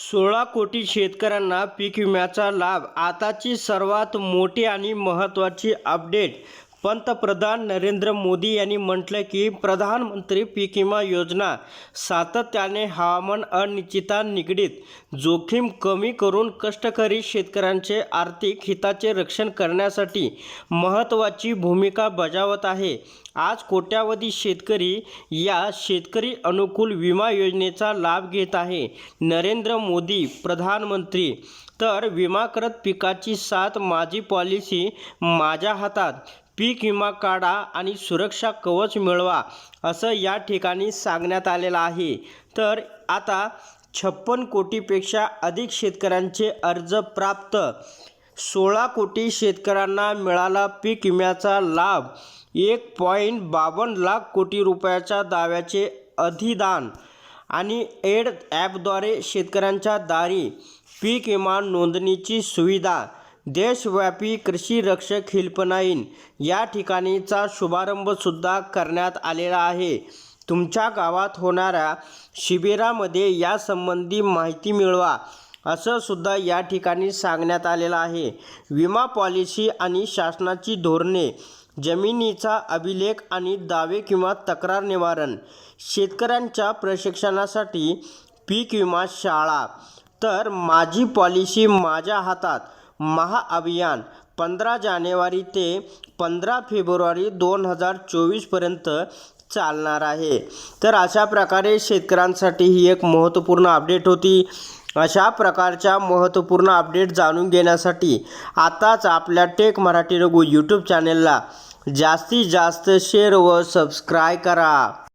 सोळा कोटी शेतकऱ्यांना पीक विम्याचा लाभ. आताची सर्वात मोठी आणि महत्त्वाची अपडेट पंतप्रधान नरेंद्र मोदी यांनी म्हटलं की प्रधानमंत्री पीक विमा योजना सातत्याने हवामान अनिश्चितता निगडीत जोखीम कमी करून कष्टकरी शेतकऱ्यांचे आर्थिक हिताचे रक्षण करण्यासाठी महत्त्वाची भूमिका बजावत आहे. आज कोट्यावधी शेतकरी या शेतकरी अनुकूल विमा योजनेचा लाभ घेत आहे. नरेंद्र मोदी प्रधानमंत्री तर विमा करत पिकाची साथ माझी पॉलिसी माझ्या हातात. पीक विमा काढा आणि सुरक्षा कवच मिळवा असं या ठिकाणी सांगण्यात आलेलं आहे. तर आता छप्पन कोटीपेक्षा अधिक शेतकऱ्यांचे अर्ज प्राप्त. सोळा कोटी शेतकऱ्यांना मिळाला पीक विम्याचा लाभ. एक पॉईंट बावन्न लाख कोटी रुपयाच्या दाव्याचे अधिदान. आणि एड ॲपद्वारे शेतकऱ्यांच्या दारी पीक विमा नोंदणीची सुविधा. देशव्यापी कृषी रक्षक हेल्पलाईन या ठिकाणीचा शुभारंभसुद्धा करण्यात आलेला आहे. तुमच्या गावात होणाऱ्या शिबिरामध्ये यासंबंधी माहिती मिळवा असं सुद्धा या ठिकाणी सांगण्यात आलेलं आहे. विमा पॉलिसी आणि शासनाची धोरणे जमिनीचा अभिलेख आणि दावे किंवा तक्रार निवारण शेतकऱ्यांच्या प्रशिक्षणासाठी पीक विमा शाळा. तर माझी पॉलिसी माझ्या हातात महाअभियान पंधरा जानेवारी ते पंधरा फेब्रुवारी दोन हजार चोवीसपर्यंत चालणार आहे. तर अशा प्रकारे शेतकऱ्यांसाठी ही एक महत्त्वपूर्ण अपडेट होती. अशा प्रकारच्या महत्त्वपूर्ण अपडेट जाणून घेण्यासाठी आताच आपल्या टेक मराठी रघु यूट्यूब चॅनेलला जास्तीत जास्त शेअर व सबस्क्राय करा.